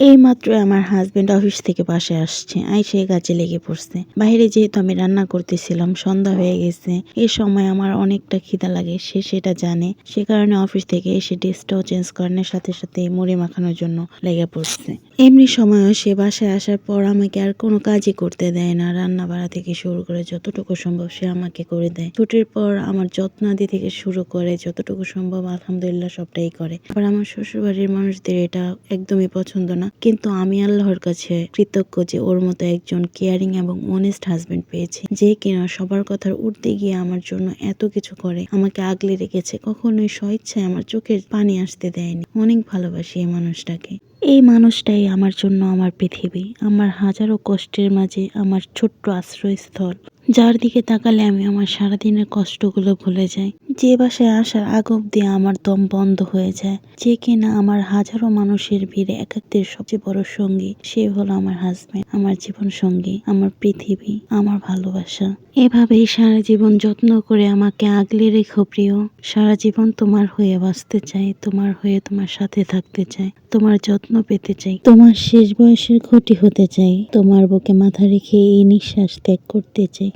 এই মাত্র আমার হাজবেন্ড অফিস থেকে বাসে আসছে। আইসে গাছে লেগে পড়ছে। বাইরে যেহেতু আমি রান্না করতেছিলাম, সন্ধ্যা হয়ে গেছে। এই সময় আমার অনেকটা খিদা লাগে, সে সেটা জানে। সে কারণে অফিস থেকে এসে ড্রেসটাও চেঞ্জ করানোর সাথে সাথে মুড়ি মাখানোর জন্য লেগে পড়ছে। এমনি সময়ও সে বাসায় আসার পর আমাকে আর কোনো কাজই করতে দেয় না। রান্না বাড়া থেকে শুরু করে যতটুকু সম্ভব সে আমাকে করে দেয়। ছুটির পর আমার যত্ন যত্নাদি থেকে শুরু করে যতটুকু সম্ভব আলহামদুলিল্লাহ সবটাই করে। আবার আমার শ্বশুরবাড়ির মানুষদের এটা একদমই পছন্দ না। কিন্তু আমি আল্লাহর কাছে কৃতজ্ঞ যে ওর মতো একজন কেয়ারিং এবং অনেস্ট হাজবেন্ড পেয়েছি, যে কিনা সবার কথার উঠতে গিয়ে আমার জন্য এত কিছু করে, আমাকে আগলে রেখেছে, কখনোই স্বইচ্ছায় আমার চোখের পানি আসতে দেয়নি। অনেক ভালোবাসি এই মানুষটাকে। এই মানুষটাই আমার জন্য আমার পৃথিবী, আমার হাজারো কষ্টের মাঝে আমার ছোট্ট আশ্রয়স্থল। যার দিকে তাকালে আমি আমার সারাদিনের কষ্টগুলো ভুলে যাই। যে বাসায় আসার আগ অব্দি আমার দম বন্ধ হয়ে যায়। যে কিনা আমার হাজারো মানুষের ভিড়ে একাত্তের সবচেয়ে বড় সঙ্গী, সে হলো আমার হাজবেন্ড আমার জীবন সঙ্গী, আমার পৃথিবী, আমার ভালোবাসা। এভাবেই সারা জীবন যত্ন করে আমাকে আগলে রেখো প্রিয়। সারা জীবন তোমার হয়ে বাঁচতে চাই, তোমার হয়ে তোমার সাথে থাকতে চাই, তোমার যত্ন পেতে চাই, তোমার শেষ বয়সের ক্ষতি হতে চাই, তোমার বুকে মাথা রেখে এই নিঃশ্বাস ত্যাগ করতে চাই।